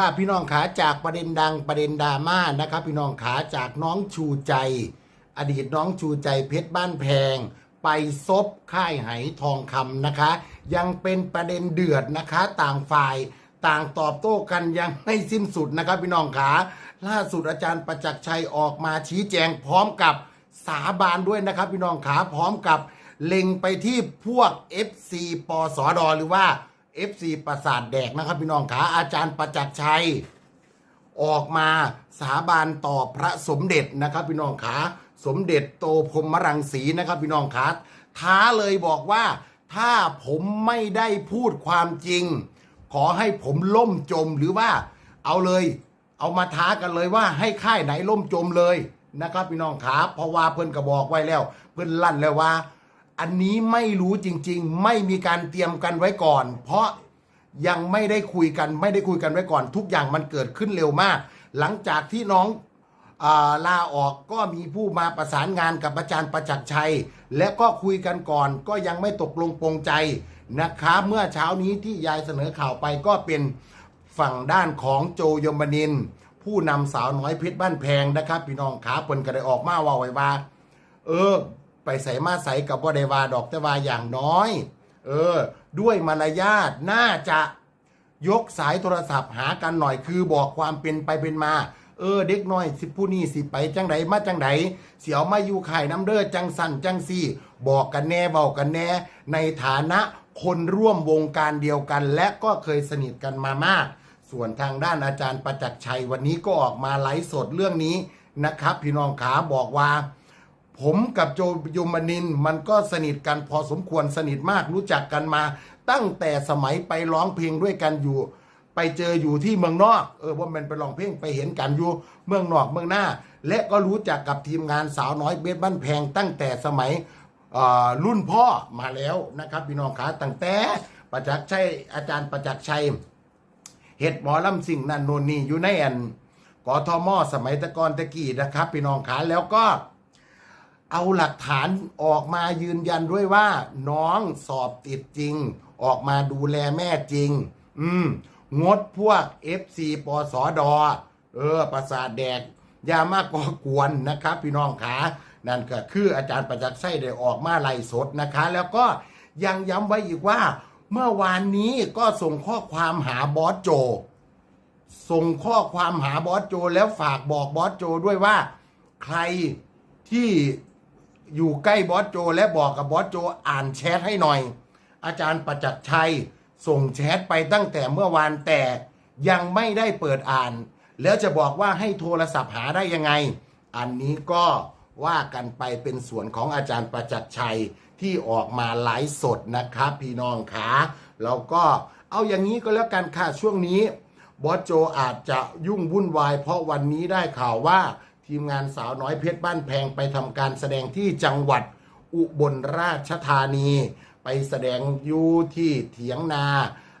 ค่ะพี่น้องขาจากประเด็นดังประเด็นดราม่านะครับ พี่น้องขาจากน้องชูใจ อดีตน้องชูใจเพชรบ้านแพง ไปซบค่ายไหทองคำนะคะ ยังเป็นประเด็นเดือดนะคะ ต่างฝ่ายต่างตอบโต้กันยังไม่สิ้นสุดนะครับ พี่น้องขาล่าสุดอาจารย์ประจักษ์ชัยออกมาชี้แจงพร้อมกับสาบานด้วยนะครับ พี่น้องขาพร้อมกับเล็งไปที่พวก FC ปสดหรือว่า FC ประสาทแดกนะครับพี่น้องขาอาจารย์ประจักษ์ชัย ออกมาสาบานต่อพระสมเด็จนะครับ พี่น้องขาสมเด็จโตพรหมรังสีนะครับ พี่น้องขาท้าเลยบอกว่าถ้าผมไม่ได้พูดความจริง ขอให้ผมล่มจมหรือว่าเอาเลย เอามาท้ากันเลยว่าให้ค่ายไหนล่มจมเลยนะครับ พี่น้องขาเพราะว่าเพิ่นก็บอกไว้แล้ว เพิ่นลั่นแล้วว่า อันนี้ไม่รู้จริง ๆ ไม่มีการเตรียมกันไว้ก่อน เพราะยังไม่ได้คุยกันไม่ได้คุยกันไว้ก่อน ทุกอย่างมันเกิดขึ้นเร็วมาก หลังจากที่น้องอาลาออกก็มีผู้มาประสานงานกับอาจารย์ประจักษ์ชัย และก็คุยกันก่อนก็ยังไม่ตกลงปรงใจนะคะเมื่อเช้านี้ที่ยายเสนอข่าวไปก็เป็นฝั่งด้านของโจยมนิน ผู้นำสาวน้อยเพชรบ้านแพงนะครับ พี่น้องขาเปินก็ได้ออกมาว่าไว้ว่า เออ ไปใส่มาใส่กับว่าได้วาดอกแต่ว่าอย่างน้อย เออ ด้วยมารยาทน่าจะยกสายโทรศัพท์หากันหน่อยคือบอกความเป็นไปเป็นมา เออ เด็กน้อยสิผู้นี้สิไปจังไดมาจังไดเสียวมาอยู่ไข่น้ำเด้อจังสันจังซี่ บอกกันแน่เบากันแน่ ในฐานะคนร่วมวงการเดียวกัน และก็เคยสนิทกันมามาก ส่วนทางด้านอาจารย์ประจักษ์ชัยวันนี้ก็ออกมาไลฟ์สดเรื่องนี้นะครับ พี่น้องขาบอกว่า ผมกับโจยมนินมันก็สนิทกันพอสมควรสนิทมากรู้จักกันมา ตั้งแต่สมัยไปร้องเพลงด้วยกันอยู่ ไปเจออยู่ที่เมืองนอก เออว่ามันไปร้องเพลงไปเห็นกันอยู่เมืองนอกเมืองหน้า และก็รู้จักกับทีมงานสาวน้อยเบสบ้านแพง ตั้งแต่สมัยรุ่นพ่อมาแล้วนะครับพี่น้องขาตั้งแต่ประจักษ์ชัยอาจารย์ประจักษ์ชัยเห็ดหมอลำสิ่งนันโนนีอยู่ในแอนกทมสมัยตะกอนตะกี้นะครับ พี่น้องขาแล้วก็ เอาหลักฐานออกมายืนยันด้วยว่า น้องสอบติดจริง ออกมาดูแลแม่จริง อืม งดพวก FC ปสดอเออ ประสาทแดกยามากก่อกวนนะครับ พี่น้องขานั่นก็คืออาจารย์ประจักษ์ไส้ได้ออกมาไล่สดนะคะ แล้วก็ยังย้ำไว้อีกว่า เมื่อวานนี้ก็ส่งข้อความหาบอสโจ ส่งข้อความหาบอสโจแล้วฝากบอกบอสโจด้วยว่า ใครที่ อยู่ใกล้บอสโจและบอกกับบอสโจอ่านแชทให้หน่อย อาจารย์ประจักษ์ชัยส่งแชทไปตั้งแต่เมื่อวานแต่ยังไม่ได้เปิดอ่าน แล้วจะบอกว่าให้โทรศัพท์หาได้ยังไง อันนี้ก็ว่ากันไปเป็นส่วนของอาจารย์ประจักษ์ชัยที่ออกมาไลฟ์สดนะครับพี่น้องขาเราก็เอาอย่างนี้ก็แล้วกันค่ะช่วงนี้บอสโจอาจจะยุ่งวุ่นวาย เพราะวันนี้ได้ข่าวว่า ทีมงานสาวน้อยเพชรบ้านแพงไปทำการแสดงที่จังหวัดอุบลราชธานี ไปแสดงอยู่ที่เถียงนา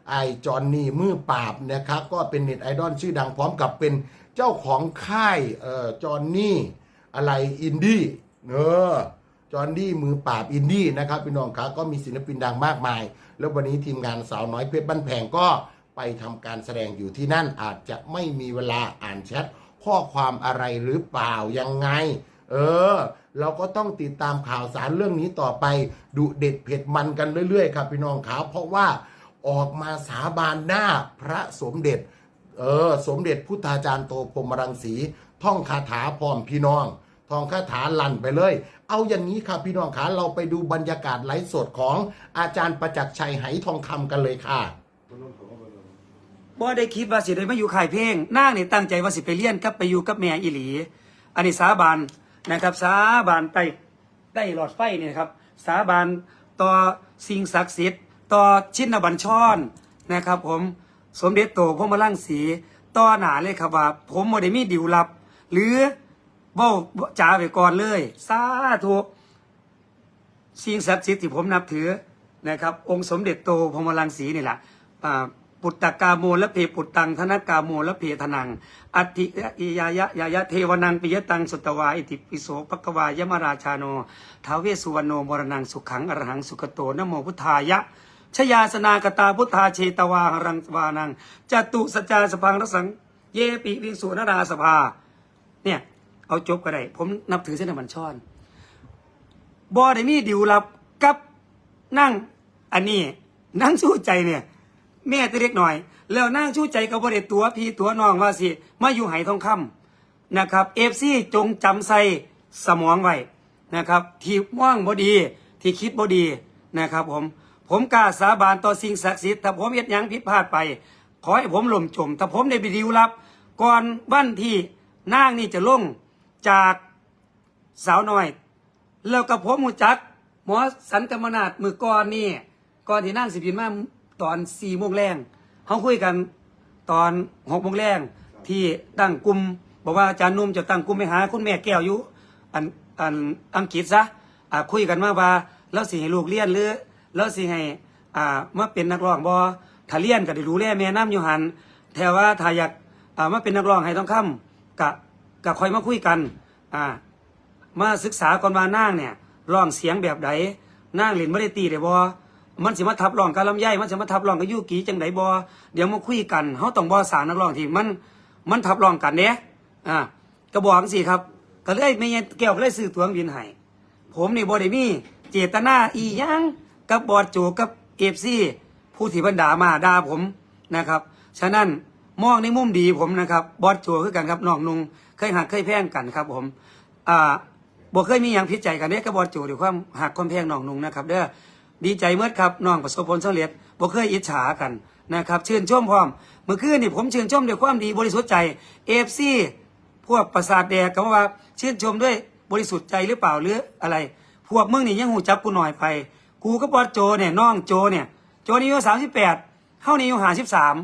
ไอจอนนี่มือปราบนะครับ ก็เป็นเน็ตไอดอลชื่อดังพร้อมกับเป็นเจ้าของค่ายเอ่อจอนนี่อะไรอินดี้เออจอห์นดี้มือปราบอินดี้นะครับพี่น้องครับก็มีศิลปินดังมากมาย แล้ววันนี้ทีมงานสาวน้อยเพชรบ้านแพงก็ไปทำการแสดงอยู่ที่นั่นอาจจะไม่มีเวลาอ่านแชท ข้อความอะไรหรือเปล่ายังไง เออ เราก็ต้องติดตามข่าวสารเรื่องนี้ต่อไปดุเด็ดเผ็ดมันกันเรื่อยๆครับพี่น้องครับเพราะว่าออกมาสาบานหน้าพระสมเด็จ เออ สมเด็จพุทธาจารย์โตพรมรังสี ท่องคาถาพร้อมพี่น้อง ท่องคาถาลั่นไปเลย เอาอย่างนี้ครับพี่น้องขาเราไปดูบรรยากาศไลฟ์สดของอาจารย์ประจักษ์ชัยไหทองคำกันเลยค่ะ บ่ได้คิดว่าสิได้มาอยู่ค่ายเพลงนางนี่ตั้งใจว่าสิไปเรียนกับไปอยู่กับแม่อีหลี อันนี้สาบานนะครับ สาบานใต้ใต้หลอดไฟเนี่ยครับ สาบานต่อสิ่งศักดิ์สิทธิ์ต่อชินบัญชรนะครับ ผมสมเด็จโตพมรังสีต่อหนาเลยครับว่า ผมบ่ได้มีดิวลับ หรือเบ้าจ๋าไปก่อนเลยสาธุสิ่งศักดิ์สิทธิ์ที่ผมนับถือนะครับ องค์สมเด็จโตพมรังสีนี่แหละอ่า ปุตตกาโมและเพปุตตังธนกาโมและเพทนัง อัติอิยายะยายะเทวนังปิยตังสุตวาอิติปิโสภควายมราชาโนท้าเวสุวรรณโนมรนังสุขังอรหังสุขโตนะโมพุทธายะชยาสนากตาพุทธาเชตวาหรังวานังจตุสจาสพังรสังเยปิวิสุนราสภา เนี่ยเอาจบก็ได้ ผมนับถือเส้นมันช่อนบอได้มีดิวลับกับนั่งอันนี้นั่งสู้ใจเนี่ย แม่ตัวเล็กหน่อย แล้วนั่งชู้ใจกับบริตัวพี่ตัวน้องว่าสิมาอยู่ไหทองคำนะครับเอฟซีจงจำใส่สมองไว้นะครับ ที่ว่างบดี ที่คิดบดีนะครับผมผมกล้าสาบานต่อสิ่งศักดิ์สิทธิ์ถ้าผมเฮ็ดยังผิดพลาดไป ขอให้ผมหล่มจมถ้าผมได้ไปดิวลับ ก่อนวันที่นางนี่จะลงจากสาวน้อย แล้วกับผมหูจักหมอสันกรรมนาดมือก่อนนี่ก่อนที่นั่งสิบินมา ตอนสี่โมงแรงเขาคุยกันตอนหกโมงแรงที่ตั้งกลุ่มบอกว่าอาจารย์นุ่มจะตั้งกลุ่มไปหาคุณแม่แก้วอยู่อันอันอังกฤษซะอ่าคุยกันมาว่าแล้วสิให้ลูกเรียนหรือแล้วสิให้อ่ามาเป็นนักร้องบอถ้าเรียนก็ได้รู้แลแม่น้ำอยู่หันแต่ว่าถ้าอยากอ่ามาเป็นนักร้องให้ต้องคำกะกะคอยมาคุยกันอ่ามาศึกษาก่อนว่านั่งเนี่ยร้องเสียงแบบใดนั่งเล่นไม่ได้ตีได้บ่ มันสิมาทับรองกับลำไยมันสิมาทับรองกับยูกีจังไดบ่เดี๋ยวมาคุยกันเฮาต้องบ่สารนักร้องที่มันมันทับรองกันเด้ยอ่าก็บอกจังซี่ครับก็เลยไม่ยันแก้วก็เลยซื้อตั๋วบินให้ผมนี่บ่ได้มีเจตนาอีหยังกับบอดโจกับ FC ผู้ที่เพิ่นดามาด่าผมนะครับ ฉะนั้นมองในมุมดีผมนะครับ บอดโจคือกันครับน้องนุงเคยหักเคยแพงกันครับผมอ่าบ่เคยมีหยังพิดใจกันเด้ยกับบอลจูด้วยความหักความแพงน้องนุ่งนะครับเด้อ ดีใจเมื่อครับน้องประสบผลสำเร็จบ่เคยอิจฉากันนะครับชื่นชมพร้อม เมื่อคืนนี่ผมชื่นชมด้วยความดีบริสุทธิ์ใจเอฟซีพวกประสาทแดกก็ว่าชื่นชมด้วยบริสุทธิ์ใจหรือเปล่าหรืออะไร พวกมึงนี่ยังหูจับกูหน่อยไป กูกับบอลโจเนี่ยน้องโจเนี่ย โจนี่อายุสามสิบแปดเท่านี้อายุห้าสิบสาม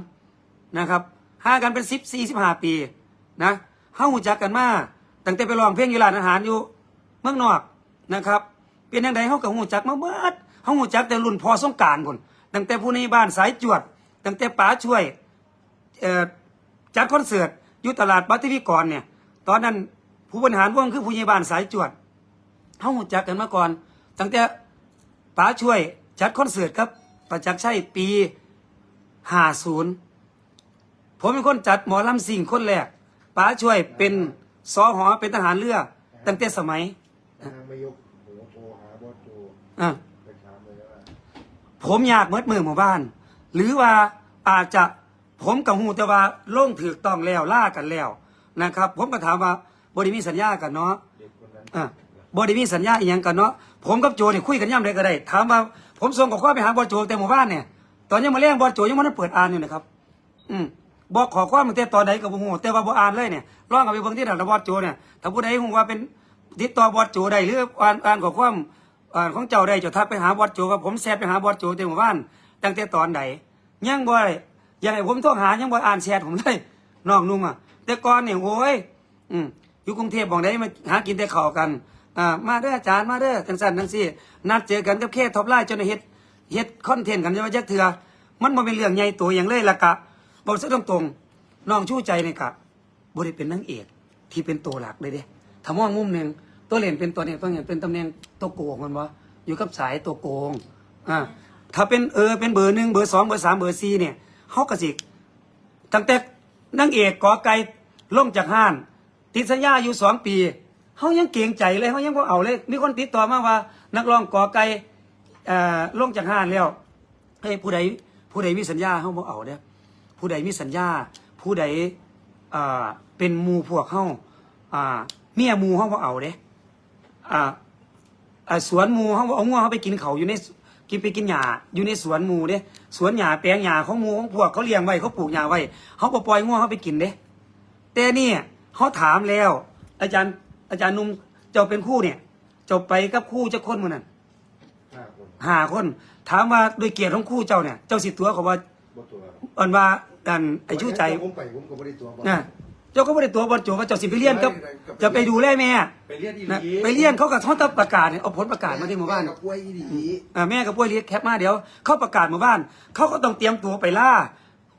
นะครับห่างกันเป็นสิบสี่สิบห้าปีนะเฮาหูจักกันมาตั้งแต่ไปร้องเพลงอยู่ร้านอาหารอยู่เมืองนอกนะครับ เป็นยังไงเข้ากับหูจักมาเบิด เขาหูจักแต่รุ่นพอสงกรารคนตั้งแต่ผู้ในบ้านสายจวด ตั้งแต่ป๋าช่วยเอ่อจัดคอนเสิร์ตอยู่ตลาดบัตติวิกรเนี่ย ตอนนั้นผู้บริหารวงคือผู้ใหญ่บ้านสายจวดเขาหูจักกันมาก่อน ตั้งแต่ป๋าช่วยจัดคอนเสิร์ตครับประจักษ์ชัยปีห้าศูนย์ผมเป็นคนจัดหมอลำสิ่งคนแรกป๋าช่วยเป็นสอหอเป็นทหารเรือตั้งแต่สมัยนางไม่ยกหูโทรหาบอสโจอะไปถามเลยว่า ผมอยากเมิดมือหมู่บ้าน หรือว่าอาจจะผมกับหูแต่ว่าลงถือต้องแล้วล่ากันแล้วนะครับ ผมก็ถามว่าบริมีสัญญากันเนาะเด็กคนนั้นอะบริมีสัญญาอีกอย่างกันเนาะผมกับโจนี่คุยกันย่ำใดก็ได้ ถามว่าผมส่งข้อความไปหาบอสโจแต่หมู่บ้านเนี่ยตอนยังมาเลี้ยงบอสโจยังไมันเปิดอ่านอยู่นะครับ อืมบอกขอความตั้งแต่ตอนใดกับผมแต่ว่าบ่อ่านเลยเนี่ยลองเอาไปเบิ่งที่ดับบอสโจเนี่ยถ้าผู้ใดหูว่าเป็นติดต่อบอสโจได้หรืออ่านอ่านขอความ อ่าของเจ้าได้จะทักไปหาบอสโจกับผมแชทไปหาบอสโจแต่หมู่บ้านตั้งแต่ตอนใดยังบ่ได้ยังไงผมโทรหายังบ่อยอ่านแชทผมเลยนองนุ่งอะแต่ก่อนเนี่ยโอ้ยอืมอยู่กรุงเทพบอกได้มาหากินแต่ข้าวกันอ่ามาเด้ออาจารย์มาเด้อจังซั่นจังซี่นัดเจอกันกับเคท็อปไลน์จนเฮ็ดเฮ็ดคอนเทนต์กันจะว่าจักเทื่อมันบ่เป็นเรื่องใหญ่ตัวอย่างเลยล่ะกะบอกซะตรงๆน้องชู้ใจนี่กะบ่ได้เป็นนางเอกที่เป็นตัวหลักเลยเด้ถ้ามองมุมหนึง ตัวเล่นเป็นตัวเนี่ยตัวเนี่ยเป็นตำแหน่งตัวโกงมันบ่อยู่กับสายตัวโกงอ่าถ้าเป็นเออเป็นเบอร์หนึ่งเบอร์สองเบอร์สามเบอร์สี่เนี่ยเฮาก็สิตั้งแต่นางเอกกอไก่ลงจากห้าน ติดสัญญาอยู่สองปีเขายังเกรงใจเลยเขายังบ่เอาเลย มีคนติดต่อมาว่า นักร้องกอไก่เอ่อลงจากห้านแล้วเฮ้ยผู้ใดผู้ใดมีสัญญาเขาบ่เอาเด้อผู้ใดมีสัญญา ผู้ใดอ่าเป็นมูพวกเขาอ่าเมียมูเขาบ่เอาเด้ อ่าอ่าสวนหมูเขาเอางัวเขาไปกินเขาอยู่ในกินไปกินหญ้าอยู่ในสวนหมูเด้สวนหญ้าแปลงหญ้าของหมูของพวกเขาเลี้ยงไว้เขาปลูกหญ้าไว้เขาบ่ปล่อยงัวเขาไปกินเด้แต่เนี่ยเขาถามแล้ว อาจารย์ อาจารย์นุ่มเจ้าเป็นคู่เนี่ยเจ้าไปกับคู่เจ้าคนมันนั่นห้าคนห้าคนถามว่าด้วยเกียรติของคู่เจ้าเนี่ย เจ้าสิตัวเขาว่าบอสตัวอันว่าดันไอ้ชู้ใจผมไปผมก็ไม่ได้ตัวบอสนะ เจ้าก็ไม่ได้ตัวบอลโจว่าเจ้าสิไปเลี้ยนกับจะไปดูแลแม่ไปเรียนอีหนะลีไปเลี้ยนเขากับท้องตะประกาศเนี่ยเอาผลประกาศมาที่หมู่บ้าน กับกล้วยอีหลี อ่าแม่กับป่วยเลี้ยงแคปมาเดี๋ยวเขาประกาศหมู่บ้าน เขาก็ต้องเตรียมตัวไปล่า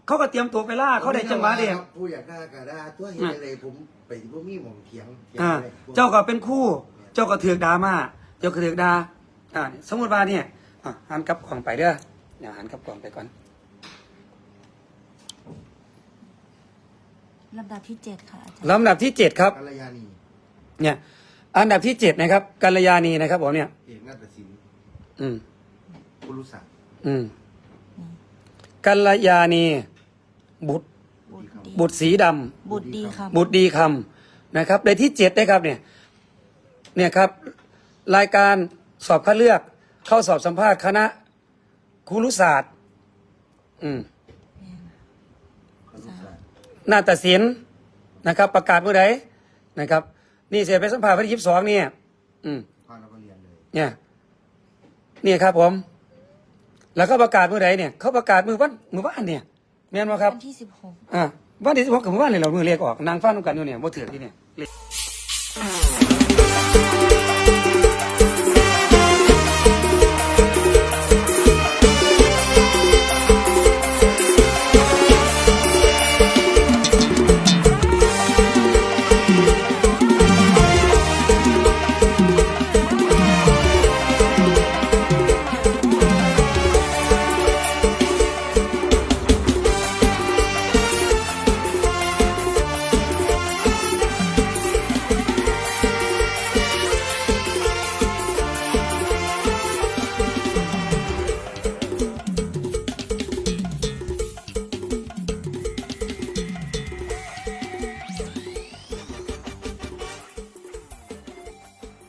เขาก็เตรียมตัวไปล่าเขาได้จังหวะเดียวผู้อยากได้ก็ได้ตัวเห็นอะไรผมไปบ่มีหม่องเถียงถียงอ่าได้เจ้าก็เป็นคู่ เจ้าก็ถือกดามาเจ้าก็ถือกดาอ่าสมมติว่าเนี่ยอะหันกลับของไปเด้อเดี๋ยวหันกับกล่องไปก่อน ลำดับที่เจ็ดค่ะอาจารย์ลำดับที่เจ็ดครับ กัลยาณีเนี่ยอันดับที่เจ็ดนะครับกัลยาณีนะครับผมเนี่ย เอกนาฏศิลป์อืมกุลุศักดิ์อืมกัลยาณี บุตร บุตรดีบุตรสีดำบุตรดีค่ะบุตรดีคำนะครับในที่เจ็ดนะครับเนี่ยเนี่ยครับ รายการสอบคัดเลือกเข้าสอบสัมภาษณ์คณะครุศาสตร์ อืมกุลุ ศักดิ์นาฏศิลป์นะครับ ประกาศเมื่อใดนะครับ นี่เสียไปสัมภาษณ์วันที่ยี่สิบสองเนี่ยอืมพาเราก็เรียนเลยเนี่ยเนี่ยครับผม แล้วก็ประกาศเมื่อใดเนี่ยเขาประกาศมือวันมือว่านเนี่ยแม่นไหมครับ วันที่สิบหกอ่าวันที่สิบหกกับมือว่านเลยเรามือเรียกออกนางฟ้านุ่งกันอยู่เนี่ยบ่ถือที่เนี่ยเลข